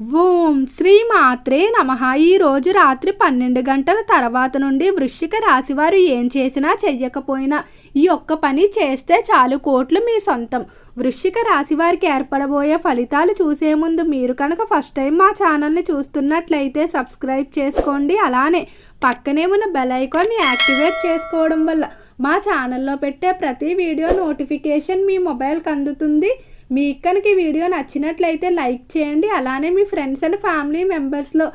ఓం శ్రీ మాత్రే నమ ఈరోజు రాత్రి పన్నెండు గంటల తర్వాత నుండి వృశ్చిక రాశి వారు ఏం చేసినా చెయ్యకపోయినా ఈ ఒక్క పని చేస్తే చాలు కోట్లు మీ సొంతం. వృశ్చిక రాశి వారికి ఏర్పడబోయే ఫలితాలు చూసే ముందు మీరు కనుక ఫస్ట్ టైం మా ఛానల్ని చూస్తున్నట్లయితే సబ్స్క్రైబ్ చేసుకోండి. అలానే పక్కనే ఉన్న బెల్ ఐకాన్ని యాక్టివేట్ చేసుకోవడం వల్ల మా ఛానల్లో పెట్టే ప్రతి వీడియో నోటిఫికేషన్ మీ మొబైల్కి అందుతుంది. మీకు కనుక ఈ వీడియో నచ్చినట్లయితే లైక్ చేయండి అలానే మీ ఫ్రెండ్స్ అండ్ ఫ్యామిలీ మెంబర్స్లో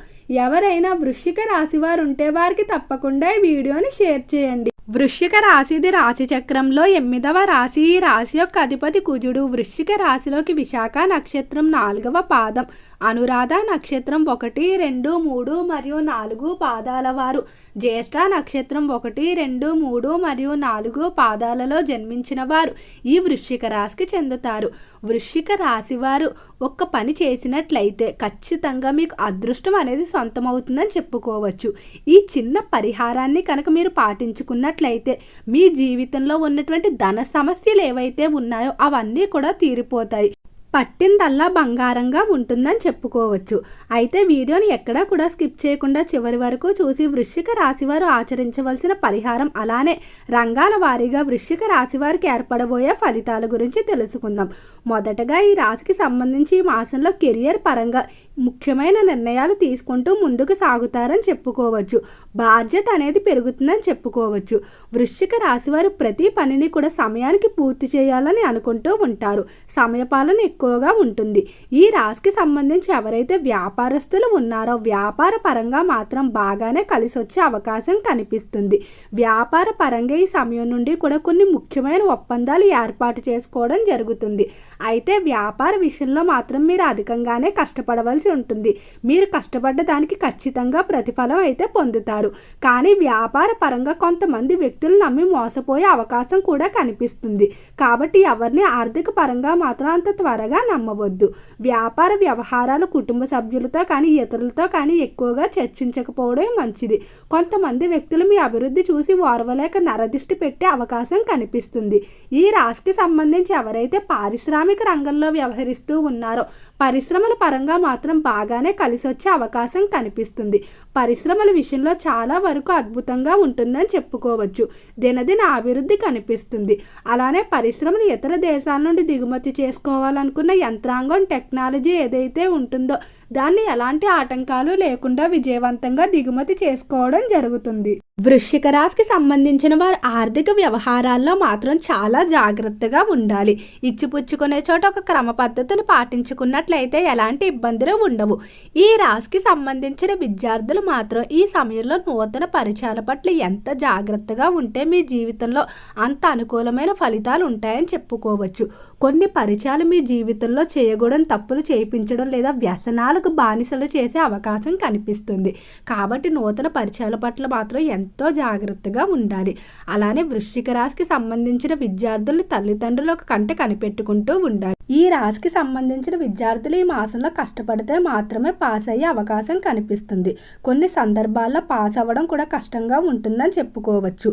ఎవరైనా వృశ్చిక రాశి వారు ఉంటే వారికి తప్పకుండా ఈ వీడియోని షేర్ చేయండి. వృశ్చిక రాశిది రాశి చక్రంలో ఎనిమిదవ రాశి ఈ రాశి యొక్క అధిపతి కుజుడు వృశ్చిక రాశిలోకి విశాఖ నక్షత్రం నాలుగవ పాదం. అనురాధ నక్షత్రం ఒకటి రెండు మూడు మరియు నాలుగు పాదాల వారు. జ్యేష్ఠ నక్షత్రం ఒకటి రెండు మూడు మరియు నాలుగు పాదాలలో జన్మించిన వారు. ఈ వృశ్చిక రాశికి చెందుతారు. వృశ్చిక రాశి వారు ఒక్క పని చేసినట్లయితే ఖచ్చితంగా మీకు అదృష్టం అనేది సొంతమవుతుందని చెప్పుకోవచ్చు. ఈ చిన్న పరిహారాన్ని కనుక మీరు పాటించుకున్నట్లయితే మీ జీవితంలో ఉన్నటువంటి ధన సమస్యలు ఏవైతే ఉన్నాయో అవన్నీ కూడా తీరిపోతాయి. పట్టిందల్లా బంగారంగా ఉంటుందని చెప్పుకోవచ్చు. అయితే వీడియోని ఎక్కడా కూడా స్కిప్ చేయకుండా చివరి వరకు చూసి వృశ్చిక రాశివారు ఆచరించవలసిన పరిహారం అలానే రంగాల వారీగా వృశ్చిక రాశి వారికి ఏర్పడబోయే ఫలితాల గురించి తెలుసుకుందాం. మొదటగా ఈ రాశికి సంబంధించి ఈ మాసంలో కెరియర్ పరంగా ముఖ్యమైన నిర్ణయాలు తీసుకుంటూ ముందుకు సాగుతారని చెప్పుకోవచ్చు. బాధ్యత అనేది పెరుగుతుందని చెప్పుకోవచ్చు. వృశ్చిక రాశి వారు ప్రతి పనిని కూడా సమయానికి పూర్తి చేయాలని అనుకుంటూ ఉంటారు. సమయపాలన ఎక్కువగా ఉంటుంది. ఈ రాశికి సంబంధించి ఎవరైతే వ్యాపారస్తులు ఉన్నారో వ్యాపార పరంగా మాత్రం బాగానే కలిసి వచ్చే అవకాశం కనిపిస్తుంది. వ్యాపార పరంగా ఈ సమయం నుండి కూడా కొన్ని ముఖ్యమైన ఒప్పందాలు ఏర్పాటు చేసుకోవడం జరుగుతుంది. అయితే వ్యాపార విషయంలో మాత్రం మీరు అధికంగానే కష్టపడవలసి ఉంటుంది. మీరు కష్టపడ్డ దానికి ఖచ్చితంగా ప్రతిఫలం అయితే పొందుతారు. కానీ వ్యాపార పరంగా కొంతమంది వ్యక్తులు నమ్మి మోసపోయే అవకాశం కూడా కనిపిస్తుంది. కాబట్టి ఎవరిని ఆర్థిక పరంగా మాత్రం అంత త్వరగా నమ్మవద్దు. వ్యాపార వ్యవహారాలు కుటుంబ సభ్యులతో కానీ ఇతరులతో కానీ ఎక్కువగా చర్చించకపోవడం మంచిది. కొంతమంది వ్యక్తులు మీ అభివృద్ధి చూసి ఓర్వలేక నరదిష్టి పెట్టే అవకాశం కనిపిస్తుంది. ఈ రాశికి సంబంధించి ఎవరైతే పారిశ్రామిక రంగంలో వ్యవహరిస్తూ ఉన్నారో పరిశ్రమల పరంగా మాత్రం బాగానే కలిసి వచ్చే అవకాశం కనిపిస్తుంది. పరిశ్రమల విషయంలో చాలా వరకు అద్భుతంగా ఉంటుందని చెప్పుకోవచ్చు. దినదిన అభివృద్ధి కనిపిస్తుంది. అలానే పరిశ్రమలు ఇతర దేశాల నుండి దిగుమతి చేసుకోవాలనుకున్న యంత్రాంగం టెక్నాలజీ ఏదైతే ఉంటుందో దాన్ని ఎలాంటి ఆటంకాలు లేకుండా విజయవంతంగా దిగుమతి చేసుకోవడం జరుగుతుంది. వృశ్చిక రాశికి సంబంధించిన వారు ఆర్థిక వ్యవహారాల్లో మాత్రం చాలా జాగ్రత్తగా ఉండాలి. ఇచ్చిపుచ్చుకునే చోట ఒక క్రమ పద్ధతిని పాటించుకున్నట్లయితే ఎలాంటి ఇబ్బందులు ఉండవు. ఈ రాశికి సంబంధించిన విద్యార్థులు మాత్రం ఈ సమయంలో నూతన పరిచయాల పట్ల ఎంత జాగ్రత్తగా ఉంటే మీ జీవితంలో అంత అనుకూలమైన ఫలితాలు ఉంటాయని చెప్పుకోవచ్చు. కొన్ని పరిచయాలు మీ జీవితంలో చేయకూడని తప్పులు చేయించడం లేదా వ్యసనాలకు బానిసలు చేసే అవకాశం కనిపిస్తుంది. కాబట్టి నూతన పరిచయాల పట్ల మాత్రం ఎంత ఎంతో జాగ్రత్తగా ఉండాలి. అలానే వృశ్చిక రాశికి సంబంధించిన విద్యార్థులు తల్లిదండ్రులు ఒక కంట కనిపెట్టుకుంటూ ఉండాలి. ఈ రాశికి సంబంధించిన విద్యార్థులు ఈ మాసంలో కష్టపడితే మాత్రమే పాస్ అయ్యే అవకాశం కనిపిస్తుంది. కొన్ని సందర్భాల్లో పాస్ అవ్వడం కూడా కష్టంగా ఉంటుందని చెప్పుకోవచ్చు.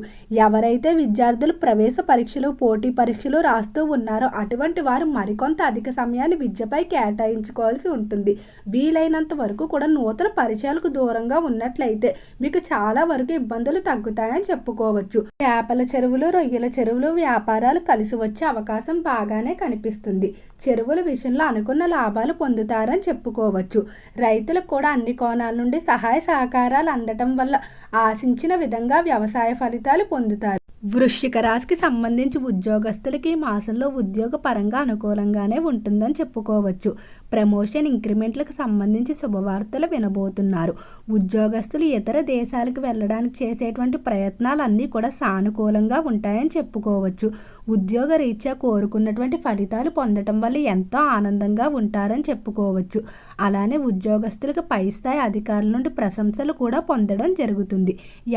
ఎవరైతే విద్యార్థులు ప్రవేశ పరీక్షలు పోటీ పరీక్షలు రాస్తూ ఉన్నారో అటువంటి వారు మరికొంత అధిక సమయాన్ని విద్యపై కేటాయించుకోవాల్సి ఉంటుంది. వీలైనంత వరకు కూడా నూతన పరిచయాలకు దూరంగా ఉన్నట్లయితే మీకు చాలా వరకు ఇబ్బందులు తగ్గుతాయని చెప్పుకోవచ్చు. చేపల చెరువులు రొయ్యల చెరువులు వ్యాపారాలు కలిసి వచ్చే అవకాశం బాగానే కనిపిస్తుంది. చెరువుల విషయంలో అనుకున్న లాభాలు పొందుతారని చెప్పుకోవచ్చు. రైతులకు కూడా అన్ని కోణాల నుండి సహాయ సహకారాలు అందటం వల్ల ఆశించిన విధంగా వ్యవసాయ ఫలితాలు పొందుతారు. వృశ్చిక రాశికి సంబంధించి ఉద్యోగస్తులకి ఈ మాసంలో ఉద్యోగ పరంగా అనుకూలంగానే ఉంటుందని చెప్పుకోవచ్చు. ప్రమోషన్ ఇంక్రిమెంట్లకు సంబంధించి శుభవార్తలు వినబోతున్నారు. ఉద్యోగస్తులు ఇతర దేశాలకు వెళ్ళడానికి చేసేటువంటి ప్రయత్నాలన్నీ కూడా సానుకూలంగా ఉంటాయని చెప్పుకోవచ్చు. ఉద్యోగ రీత్యా కోరుకున్నటువంటి ఫలితాలు పొందటం వల్ల ఎంతో ఆనందంగా ఉంటారని చెప్పుకోవచ్చు. అలానే ఉద్యోగస్తులకు పై స్థాయి అధికారుల నుండి ప్రశంసలు కూడా పొందడం జరుగుతుంది.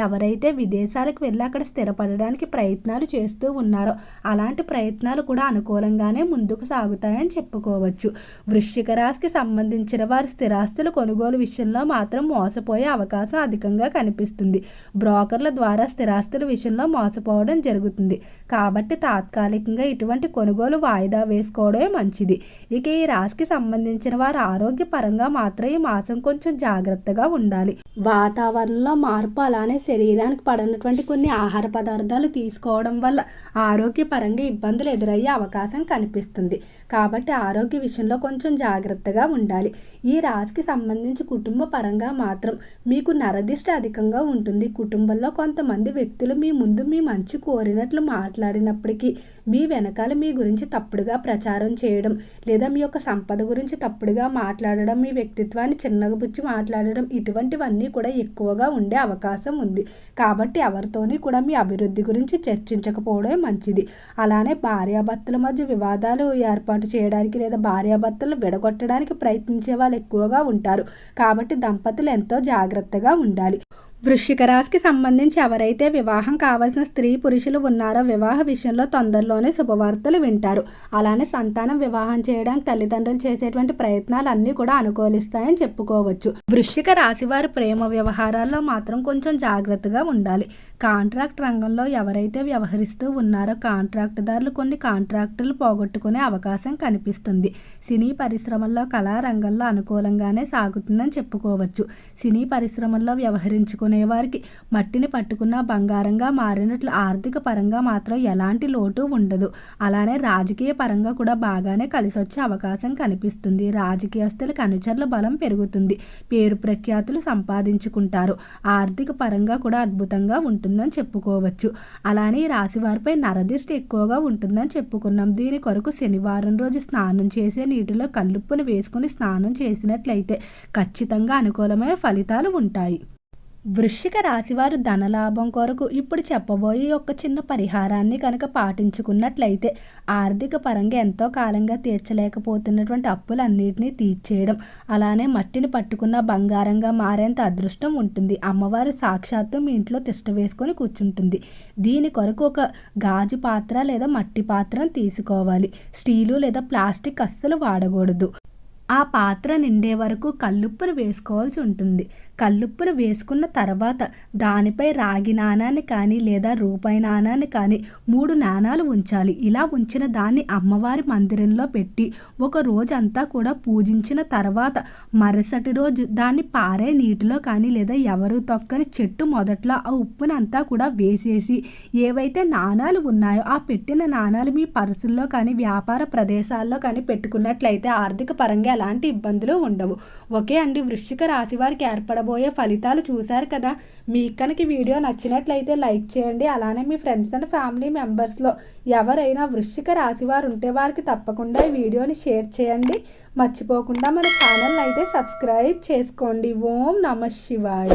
ఎవరైతే విదేశాలకు వెళ్ళి అక్కడ స్థిరపడడానికి ప్రయత్నాలు చేస్తూ ఉన్నారో అలాంటి ప్రయత్నాలు కూడా అనుకూలంగానే ముందుకు సాగుతాయని చెప్పుకోవచ్చు. వృశ్చిక రాశికి సంబంధించిన వారి స్థిరాస్తుల కొనుగోలు విషయంలో మాత్రం మోసపోయే అవకాశం అధికంగా కనిపిస్తుంది. బ్రోకర్ల ద్వారా స్థిరాస్తుల విషయంలో మోసపోవడం జరుగుతుంది. కాబట్టి తాత్కాలికంగా ఇటువంటి కొనుగోలు వాయిదా వేసుకోవడమే మంచిది. ఇక ఈ రాశికి సంబంధించిన వారు ఆరోగ్య పరంగా మాత్రం ఈ మాసం కొంచెం జాగ్రత్తగా ఉండాలి. వాతావరణంలో మార్పు అలానే శరీరానికి పడినటువంటి కొన్ని ఆహార పదార్థాలు తీసుకోవడం వల్ల ఆరోగ్యపరంగా ఇబ్బందులు ఎదురయ్యే అవకాశం కనిపిస్తుంది. కాబట్టి ఆరోగ్య విషయంలో కొంచెం జాగ్రత్తగా ఉండాలి. ఈ రాశికి సంబంధించి కుటుంబ పరంగా మాత్రం మీకు నరదిష్ట అధికంగా ఉంటుంది. కుటుంబంలో కొంతమంది వ్యక్తులు మీ ముందు మీ మంచి కోరినట్లు మాట్లాడినప్పటికీ మీ వెనకాల మీ గురించి తప్పుడుగా ప్రచారం చేయడం లేదా మీ యొక్క సంపద గురించి తప్పుడుగా మాట్లాడడం మీ వ్యక్తిత్వాన్ని చిన్నగపుచ్చి మాట్లాడడం ఇటువంటివన్నీ కూడా ఎక్కువగా ఉండే అవకాశం ఉంది. కాబట్టి ఎవరితోని కూడా మీ అభివృద్ధి గురించి చర్చించకపోవడమే మంచిది. అలానే భార్యాభర్తల మధ్య వివాదాలు ఏర్పాటు చేయడానికి లేదా భార్యాభర్తలు విడగొట్టడానికి ప్రయత్నించే వాళ్ళు ఎక్కువగా ఉంటారు. కాబట్టి దంపతులు ఎంతో జాగ్రత్తగా ఉండాలి. వృశ్చిక రాశికి సంబంధించి ఎవరైతే వివాహం కావాల్సిన స్త్రీ పురుషులు ఉన్నారో వివాహ విషయంలో తొందరలోనే శుభవార్తలు వింటారు. అలానే సంతానం వివాహం చేయడానికి తల్లిదండ్రులు చేసేటువంటి ప్రయత్నాలు అన్నీ కూడా అనుకూలిస్తాయని చెప్పుకోవచ్చు. వృశ్చిక రాశి వారి ప్రేమ వ్యవహారాల్లో మాత్రం కొంచెం జాగ్రత్తగా ఉండాలి. కాంట్రాక్ట్ రంగంలో ఎవరైతే వ్యవహరిస్తూ ఉన్నారో కాంట్రాక్టుదారులు కొన్ని కాంట్రాక్టులు పోగొట్టుకునే అవకాశం కనిపిస్తుంది. సినీ పరిశ్రమల్లో కళారంగంలో అనుకూలంగానే సాగుతుందని చెప్పుకోవచ్చు. సినీ పరిశ్రమల్లో వ్యవహరించుకునే వారికి మట్టిని పట్టుకున్న బంగారంగా మారినట్లు ఆర్థిక పరంగా మాత్రం ఎలాంటి లోటు ఉండదు. అలానే రాజకీయ పరంగా కూడా బాగానే కలిసి వచ్చే అవకాశం కనిపిస్తుంది. రాజకీయస్తులకు అనుచరుల బలం పెరుగుతుంది. పేరు ప్రఖ్యాతులు సంపాదించుకుంటారు. ఆర్థిక పరంగా కూడా అద్భుతంగా ఉంటుందని చెప్పుకోవచ్చు. అలానే ఈ రాశి వారిపై నరదిష్టి ఎక్కువగా ఉంటుందని చెప్పుకున్నాం. దీని కొరకు శనివారం రోజు స్నానం చేసే నీటిలో కల్లుప్పును వేసుకుని స్నానం చేసినట్లయితే ఖచ్చితంగా అనుకూలమైన ఫలితాలు ఉంటాయి. వృశ్చిక రాశివారు ధనలాభం కొరకు ఇప్పుడు చెప్పబోయే ఒక చిన్న పరిహారాన్ని కనుక పాటించుకున్నట్లయితే ఆర్థిక పరంగా ఎంతో కాలంగా తీర్చలేకపోతున్నటువంటి అప్పులన్నిటినీ తీర్చేయడం అలానే మట్టిని పట్టుకున్న బంగారంగా మారేంత అదృష్టం ఉంటుంది. అమ్మవారు సాక్షాత్తు మీ ఇంట్లో తిష్ట వేసుకొని కూర్చుంటుంది. దీని కొరకు ఒక గాజు పాత్ర లేదా మట్టి పాత్రను తీసుకోవాలి. స్టీలు లేదా ప్లాస్టిక్ అస్సలు వాడకూడదు. ఆ పాత్ర నిండే వరకు కల్లుప్పును వేసుకోవాల్సి ఉంటుంది. కల్లుప్పును వేసుకున్న తర్వాత దానిపై రాగి నాణాన్ని కానీ లేదా రూపాయి నాణాన్ని కానీ మూడు నాణాలు ఉంచాలి. ఇలా ఉంచిన దాన్ని అమ్మవారి మందిరంలో పెట్టి ఒక రోజంతా కూడా పూజించిన తర్వాత మరుసటి రోజు దాన్ని పారే నీటిలో కానీ లేదా ఎవరు తొక్కని చెట్టు మొదట్లో ఆ ఉప్పునంతా కూడా వేసేసి ఏవైతే నాణాలు ఉన్నాయో ఆ పెట్టిన నాణాలు మీ పర్సుల్లో కానీ వ్యాపార ప్రదేశాల్లో కానీ పెట్టుకున్నట్లయితే ఆర్థిక పరంగా ఎలాంటి ఇబ్బందులు ఉండవు. ఓకే అండి వృశ్చిక రాశి వారికి ఏర్పడబోయే ఫలితాలు చూశారు కదా. మీకు కనుక వీడియో నచ్చినట్లయితే లైక్ చేయండి. అలానే మీ ఫ్రెండ్స్ అండ్ ఫ్యామిలీ మెంబర్స్లో ఎవరైనా వృశ్చిక రాశి వారు ఉంటే వారికి తప్పకుండా ఈ వీడియోని షేర్ చేయండి. మర్చిపోకుండా మన ఛానల్ అయితే సబ్స్క్రైబ్ చేసుకోండి. ఓం నమ శివాయ.